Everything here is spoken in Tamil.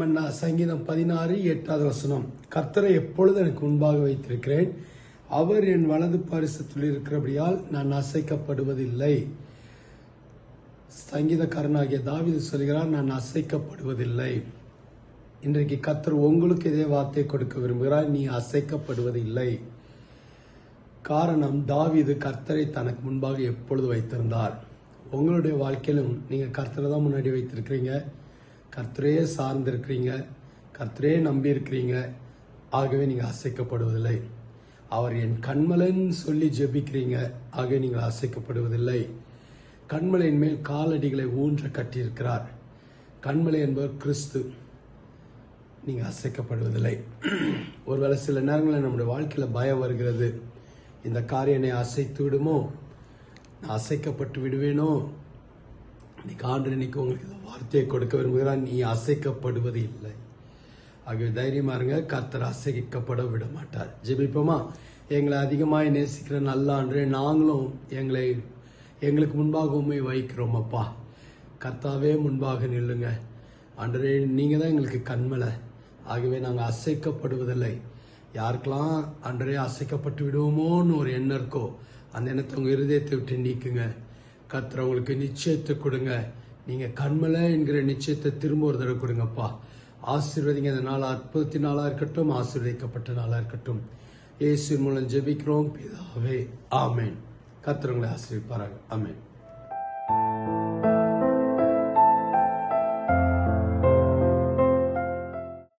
மன்னா சங்கீதம் பதினாறு எட்டாவது வசனம். கர்த்தரை எப்பொழுது எனக்கு முன்பாக வைத்திருக்கிறேன்? அவர் என் வலது பரிசத்தில் இருக்கிறபடியால் நான் அசைக்கப்படுவதில்லை. சங்கீதக்காரனாகிய தாவீது சொல்கிறார் நான் அசைக்கப்படுவதில்லை. இன்றைக்கு கர்த்தர் உங்களுக்கு இதே வார்த்தை கொடுக்க விரும்புகிறார் நீ அசைக்கப்படுவதில்லை. காரணம் தாவிது கர்த்தரை தனக்கு முன்பாக எப்பொழுது வைத்திருந்தார்? உங்களுடைய வாழ்க்கையிலும் நீங்கள் கர்த்தரை தான் முன்னாடி வைத்திருக்கிறீங்க. கர்த்தரையே சார்ந்திருக்கிறீங்க. கர்த்தரையே நம்பி இருக்கிறீங்க ஆகவே நீங்கள் அசைக்கப்படுவதில்லை. அவர் என் கண்மலன் சொல்லி ஜெபிக்கிறீங்க. ஆகவே நீங்கள் அசைக்கப்படுவதில்லை. கண்மலையின் மேல் காலடிகளை ஊன்ற கட்டியிருக்கிறார். கண்மலை என்பவர் கிறிஸ்து. நீங்கள் அசைக்கப்படுவதில்லை. ஒருவேளை சில நேரங்களில் நம்முடைய வாழ்க்கையில் பயம் வருகிறது. இந்த காரியம் என்னை அசைத்து விடுமோ? நான் அசைக்கப்பட்டு விடுவேனோ? இன்னைக்கு ஆண்டு இன்னைக்கு உங்களுக்கு இந்த வார்த்தையை கொடுக்க விரும்புகிறான் நீ அசைக்கப்படுவது இல்லை. ஆகவே தைரியமா இருங்க. கர்த்தர் அசைக்கப்பட விட மாட்டார் ஜெபிப்போமா? எங்களை அதிகமாக நேசிக்கிற நல்ல ஆண்டு நாங்களும் எங்களை எங்களுக்கு முன்பாக உண்மை வைக்கிறோம் அப்பா. கர்த்தாவே முன்பாக நில்லுங்க. அன்றே நீங்கள் தான் எங்களுக்கு கண்மலை. ஆகவே நாங்கள் அசைக்கப்படுவதில்லை. யாருக்கெல்லாம் அன்றே அசைக்கப்பட்டு விடுவோமோன்னு ஒரு எண்ணம் இருக்கோ அந்த எண்ணத்தை உங்கள் இருதயத்தை விட்டு நீக்குங்க. கர்த்தர் உங்களுக்கு நிச்சயத்தை கொடுங்க. நீங்க கண்மலை என்கிற நிச்சயத்தை திரும்ப ஒரு தடவை கொடுங்கப்பா. ஆசீர்வதிங்க இந்த நாள் அற்புதத்தின் நாளா இருக்கட்டும் ஆசீர்வதிக்கப்பட்ட நாளா இருக்கட்டும். இயேசு மூலம் ஜெபிக்கிறோம் பிதாவே. ஆமேன். கர்த்தர் உங்களை ஆசீர்விப்பாராங்க ஆமேன்.